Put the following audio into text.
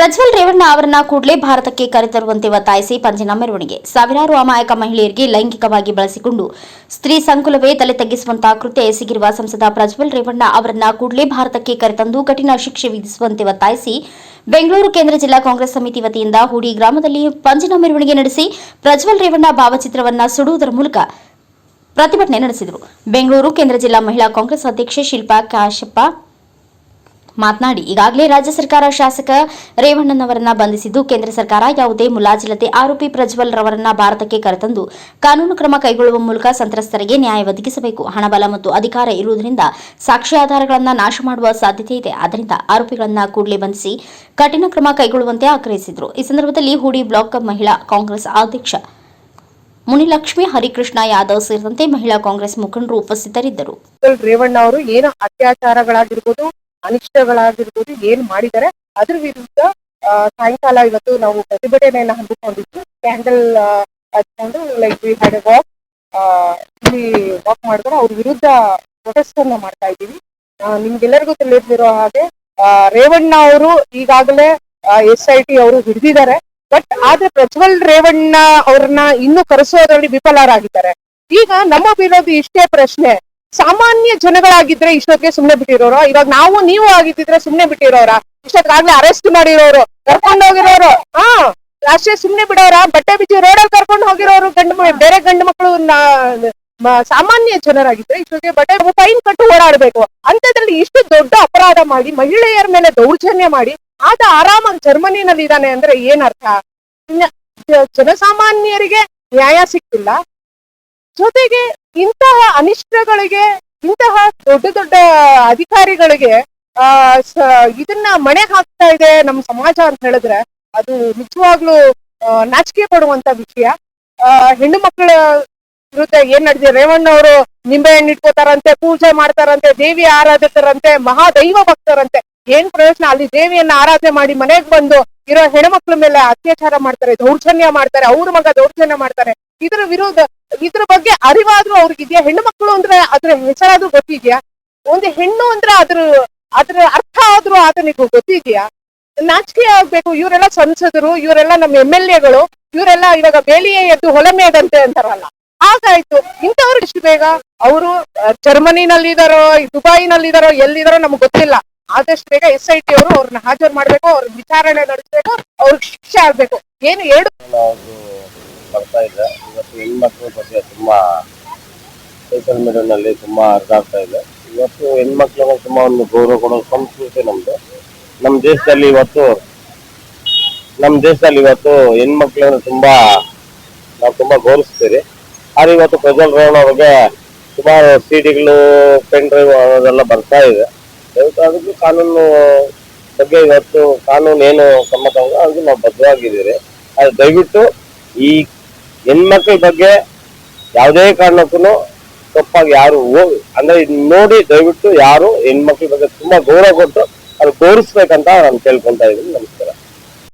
ಪ್ರಜ್ವಲ್ ರೇವಣ್ಣ ಅವರನ್ನ ಕೂಡಲೇ ಭಾರತಕ್ಕೆ ಕರೆತರುವಂತೆ ಒತ್ತಾಯಿಸಿ ಪಂಜಿನ ಮೆರವಣಿಗೆ. ಸಾವಿರಾರು ಅಮಾಯಕ ಮಹಿಳೆಯರಿಗೆ ಲೈಂಗಿಕವಾಗಿ ಬಳಸಿಕೊಂಡು ಸ್ತ್ರೀ ಸಂಕುಲವೇ ತಲೆ ತಗ್ಗಿಸುವಂತಹ ಕೃತ್ಯ ಎಸಗಿರುವ ಸಂಸದ ಪ್ರಜ್ವಲ್ ರೇವಣ್ಣ ಅವರನ್ನ ಕೂಡಲೇ ಭಾರತಕ್ಕೆ ಕರೆತಂದು ಕಠಿಣ ಶಿಕ್ಷೆ ವಿಧಿಸುವಂತೆ ಒತ್ತಾಯಿಸಿ ಬೆಂಗಳೂರು, ಕೇಂದ್ರ ಜಿಲ್ಲಾ ಕಾಂಗ್ರೆಸ್ ಸಮಿತಿ ವತಿಯಿಂದ ಹೂಡಿ ಗ್ರಾಮದಲ್ಲಿ ಪಂಜಿನ ಮೆರವಣಿಗೆ ನಡೆಸಿ ಪ್ರಜ್ವಲ್ ರೇವಣ್ಣ ಭಾವಚಿತ್ರವನ್ನ ಸುಡುವುದರ ಮೂಲಕ ಪ್ರತಿಭಟನೆ ನಡೆಸಿದರು. ಬೆಂಗಳೂರು, ಕೇಂದ್ರ ಜಿಲ್ಲಾ ಮಹಿಳಾ ಕಾಂಗ್ರೆಸ್ ಅಧ್ಯಕ್ಷೆ ಶಿಲ್ಪಾ ಕಾಶಪ್ಪ ಮಾತನಾಡಿ, ಈಗಾಗಲೇ ರಾಜ್ಯ ಸರ್ಕಾರ ಶಾಸಕ ರೇವಣ್ಣನವರನ್ನ ಬಂಧಿಸಿದ್ದು, ಕೇಂದ್ರ ಸರ್ಕಾರ ಯಾವುದೇ ಮುಲಾಜಿಲ್ಲದೆ ಆರೋಪಿ ಪ್ರಜ್ವಲ್ ರವರನ್ನ ಭಾರತಕ್ಕೆ ಕರೆತಂದು ಕಾನೂನು ಕ್ರಮ ಕೈಗೊಳ್ಳುವ ಮೂಲಕ ಸಂತ್ರಸ್ತರಿಗೆ ನ್ಯಾಯ ಒದಗಿಸಬೇಕು. ಹಣಬಲ ಮತ್ತು ಅಧಿಕಾರ ಇರುವುದರಿಂದ ಸಾಕ್ಷ್ಯಾಧಾರಗಳನ್ನು ನಾಶ ಮಾಡುವ ಸಾಧ್ಯತೆ ಇದೆ. ಆದ್ದರಿಂದ ಆರೋಪಿಗಳನ್ನ ಕೂಡಲೇ ಬಂಧಿಸಿ ಕಠಿಣ ಕ್ರಮ ಕೈಗೊಳ್ಳುವಂತೆ ಆಗ್ರಹಿಸಿದರು. ಈ ಸಂದರ್ಭದಲ್ಲಿ ಹೂಡಿ ಬ್ಲಾಕ್ ಮಹಿಳಾ ಕಾಂಗ್ರೆಸ್ ಅಧ್ಯಕ್ಷ ಮುನಿಲಕ್ಷ್ಮಿ ಹರಿಕೃಷ್ಣ ಯಾದವ್ ಸೇರಿದಂತೆ ಮಹಿಳಾ ಕಾಂಗ್ರೆಸ್ ಮುಖಂಡರು ಉಪಸ್ಥಿತರಿದ್ದರು. ರೇವಣ್ಣ ಅವರು ಏನು ಅತ್ಯಾಚಾರಗಳಾಗಿರ್ಬೋದು ಅನಿಷ್ಟಗಳಾಗಿರ್ಬೋದು ಏನ್ ಮಾಡಿದ್ದಾರೆ, ಅದ್ರ ವಿರುದ್ಧ ಸಾಯಂಕಾಲ ಇವತ್ತು ನಾವು ಪ್ರತಿಭಟನೆಯನ್ನ ಹಮ್ಮಿಕೊಂಡಿದ್ವಿ. ಕ್ಯಾಂಡಲ್ ಹಚ್ಕೊಂಡು ಲೈಕ್ ವಿ ಹ್ಯಾಡ್ ವಾಕ್ ಇಲ್ಲಿ ವಾಕ್ ಮಾಡಿದ್ರೆ ಅವ್ರ ವಿರುದ್ಧ ಪ್ರೊಟೆಸ್ಟ್ ಅನ್ನ ಮಾಡ್ತಾ ಇದ್ದೀವಿ. ನಿಮ್ಗೆಲ್ಲರಿಗೂ ತಿಳಿದಿರೋ ಹಾಗೆ ರೇವಣ್ಣ ಅವರು ಈಗಾಗಲೇ ಎಸ್ ಐ ಟಿ ಅವರು ಹಿಡಿದಿದ್ದಾರೆ. ಬಟ್ ಆದ್ರೆ ಪ್ರಜ್ವಲ್ ರೇವಣ್ಣ ಅವ್ರನ್ನ ಇನ್ನೂ ಕರೆಸೋದ್ರಲ್ಲಿ ವಿಫಲರಾಗಿದ್ದಾರೆ. ಈಗ ನಮ್ಮ ವಿರೋಧಿ ಇಷ್ಟೇ ಪ್ರಶ್ನೆ. ಸಾಮಾನ್ಯ ಜನಗಳಾಗಿದ್ರೆ ಇಷ್ಟೊತ್ತಿಗೆ ಸುಮ್ನೆ ಬಿಟ್ಟಿರೋರು. ಇವಾಗ ನಾವು ನೀವು ಆಗಿದ್ದಿದ್ರೆ ಸುಮ್ನೆ ಬಿಟ್ಟಿರೋರ? ಇಷ್ಟೊತ್ತಾಗ್ಲೇ ಅರೆಸ್ಟ್ ಮಾಡಿರೋರು. ಕರ್ಕೊಂಡು ಹೋಗಿರೋರು. ಹಾ, ಅಷ್ಟೇ ಸುಮ್ನೆ ಬಿಡೋರ? ಬಟ್ಟೆ ಬಿಚ್ಚಿ ರೋಡಲ್ಲಿ ಕರ್ಕೊಂಡು ಹೋಗಿರೋರು ಗಂಡು ಬೇರೆ ಗಂಡು ಮಕ್ಕಳು ಸಾಮಾನ್ಯ ಜನರಾಗಿದ್ರೆ ಇಷ್ಟೊತ್ತಿಗೆ ಬಟ್ಟೆ ಫೈನ್ ಕಟ್ಟು ಓಡಾಡ್ಬೇಕು. ಅಂತದ್ರಲ್ಲಿ ಇಷ್ಟು ದೊಡ್ಡ ಅಪರಾಧ ಮಾಡಿ, ಮಹಿಳೆಯರ ಮೇಲೆ ದೌರ್ಜನ್ಯ ಮಾಡಿ, ಆತ ಆರಾಮಾಗಿ ಜರ್ಮನಿನಲ್ಲಿ ಇದ್ದಾನೆ ಅಂದ್ರೆ ಏನರ್ಥ ಜನಸಾಮಾನ್ಯರಿಗೆ ನ್ಯಾಯ ಸಿಕ್ತಿಲ್ಲ ಜೊತೆಗೆ ಇಂತಹ ಅನಿಷ್ಟಗಳಿಗೆ, ಇಂತಹ ದೊಡ್ಡ ದೊಡ್ಡ ಅಧಿಕಾರಿಗಳಿಗೆ, ಆ ಇದನ್ನ ಮಣೆ ಹಾಕ್ತಾ ಇದೆ ನಮ್ಮ ಸಮಾಜ ಅಂತ ಹೇಳಿದ್ರೆ ಅದು ನಿಜವಾಗ್ಲೂ ನಾಚಿಕೆ ಪಡುವಂತ ವಿಷಯ. ಹೆಣ್ಣು ಮಕ್ಕಳ ವಿರುದ್ಧ ಏನ್ ನಡೆದಿದೆ? ರೇವಣ್ಣ ಅವರು ನಿಂಬೆ ಹಣ್ಣು ಇಟ್ಕೋತಾರಂತೆ, ಪೂಜೆ ಮಾಡ್ತಾರಂತೆ, ದೇವಿ ಆರಾಧಕರಂತೆ ಮಹಾದೈವ ಭಕ್ತರಂತೆ. ಏನ್ ಪ್ರಯೋಜನ? ಅಲ್ಲಿ ದೇವಿಯನ್ನ ಆರಾಧನೆ ಮಾಡಿ ಮನೆಗೆ ಬಂದು ಇರೋ ಹೆಣ್ಮಕ್ಳ ಮೇಲೆ ಅತ್ಯಾಚಾರ ಮಾಡ್ತಾರೆ, ದೌರ್ಜನ್ಯ ಮಾಡ್ತಾರೆ, ಅವ್ರ ಮಗ ದೌರ್ಜನ್ಯ ಮಾಡ್ತಾರೆ. ಇದ್ರ ವಿರೋಧ, ಇದ್ರ ಬಗ್ಗೆ ಅರಿವಾದ್ರೂ ಅವ್ರಿಗಿದ್ಯಾ ಹೆಣ್ಣು ಮಕ್ಕಳು ಅಂದ್ರೆ ಅದ್ರ ಹೆಸರಾದ್ರೂ ಗೊತ್ತಿದ್ಯಾ? ಒಂದು ಹೆಣ್ಣು ಅಂದ್ರೆ ಅದ್ರ ಅದ್ರ ಅರ್ಥ ಆದ್ರೂ ಆತನಿಗೂ ಗೊತ್ತಿದ್ಯಾ? ನಾಚಿಕೆ ಆಗ್ಬೇಕು. ಇವರೆಲ್ಲ ಸಂಸದರು, ಇವರೆಲ್ಲ ನಮ್ಮ ಎಂ ಎಲ್ ಎಗಳು, ಇವರೆಲ್ಲ ಇವಾಗ ಬೇಲಿಯೇ ಎದ್ದು ಹೊಲ ಮೇದಂತೆ ಅಂತಾರಲ್ಲ. ಆಗಾಯ್ತು ಇಂಥವ್ರು ಇಷ್ಟು ಬೇಗ? ಅವರು ಜರ್ಮನಿನಲ್ಲಿದಾರೋ ದುಬೈನಲ್ಲಿದಾರೋ ಎಲ್ಲಿದಾರೋ ನಮ್ಗೆ ಗೊತ್ತಿಲ್ಲ. ಆದಷ್ಟು ಬೇಗ ಎಸ್ ಐ ಟಿ ಅವರು ಅವ್ರನ್ನ ಹಾಜರು ಮಾಡ್ಬೇಕು, ಅವ್ರ ವಿಚಾರಣೆ ನಡೆಸ್ಬೇಕು, ಅವ್ರಿಗೆ ಶಿಕ್ಷೆ ಆಗ್ಬೇಕು. ಏನು ಅದು ಬರ್ತಾ ಇದೆ ಇವತ್ತು ಹೆಣ್ಮಕ್ಳ ಬಗ್ಗೆ ತುಂಬಾ ಸೋಷಿಯಲ್ ಮೀಡಿಯಾನಲ್ಲಿ ತುಂಬಾ ಹರಿದಾಡ್ತಾ ಇದೆ ಇವತ್ತು ಹೆಣ್ಮಕ್ಳಿಗೆ ತುಂಬಾ ಒಂದು ಗೌರವ ಕೊಡೋ ಸಂಸ್ಕೃತಿ ನಮ್ದು. ನಮ್ಮ ದೇಶದಲ್ಲಿ ಇವತ್ತು ನಮ್ಮ ದೇಶದಲ್ಲಿ ಇವತ್ತು ಹೆಣ್ಮಕ್ಳನ್ನ ತುಂಬಾ ನಾವು ತುಂಬಾ ಗೌರವಿಸ್ತೀರಿ. ಆದ್ರೆ ಇವತ್ತು ಪ್ರಜ್ವಲ್ ರೇವಣ್ಣ ಅವ್ರಿಗೆ ಸುಮಾರು ಸಿಡಿಗಳು, ಪೆನ್ ಡ್ರೈವ್ ಅದೆಲ್ಲ ಬರ್ತಾ ಇದೆ ದಯವಿಟ್ಟು ಅದಕ್ಕೆ ಕಾನೂನು ಬಗ್ಗೆ ಇವತ್ತು ಕಾನೂನು ಏನು ಸಮ್ಮತ ಅದಕ್ಕೆ ನಾವು ಬದ್ಧವಾಗಿದ್ದೀರಿ. ಆದ್ರೆ ದಯವಿಟ್ಟು ಈ ಹೆಣ್ಮಕ್ಳ ಬಗ್ಗೆ ಯಾವುದೇ ಕಾರಣಕ್ಕೂ ತಪ್ಪಾಗಿ ಯಾರು ಅಂದ್ರೆ ನೋಡಿ ದಯವಿಟ್ಟು ಯಾರು ಹೆಣ್ಮಕ್ಳ ಬಗ್ಗೆ ತುಂಬಾ ಗೌರವ ಕೊಟ್ಟು ಅದು ತೋರಿಸ್ಬೇಕಂತ ನಾನು ಕೇಳ್ಕೊಂತ ಇದ್ದೀನಿ. ನಮಸ್ಕಾರ.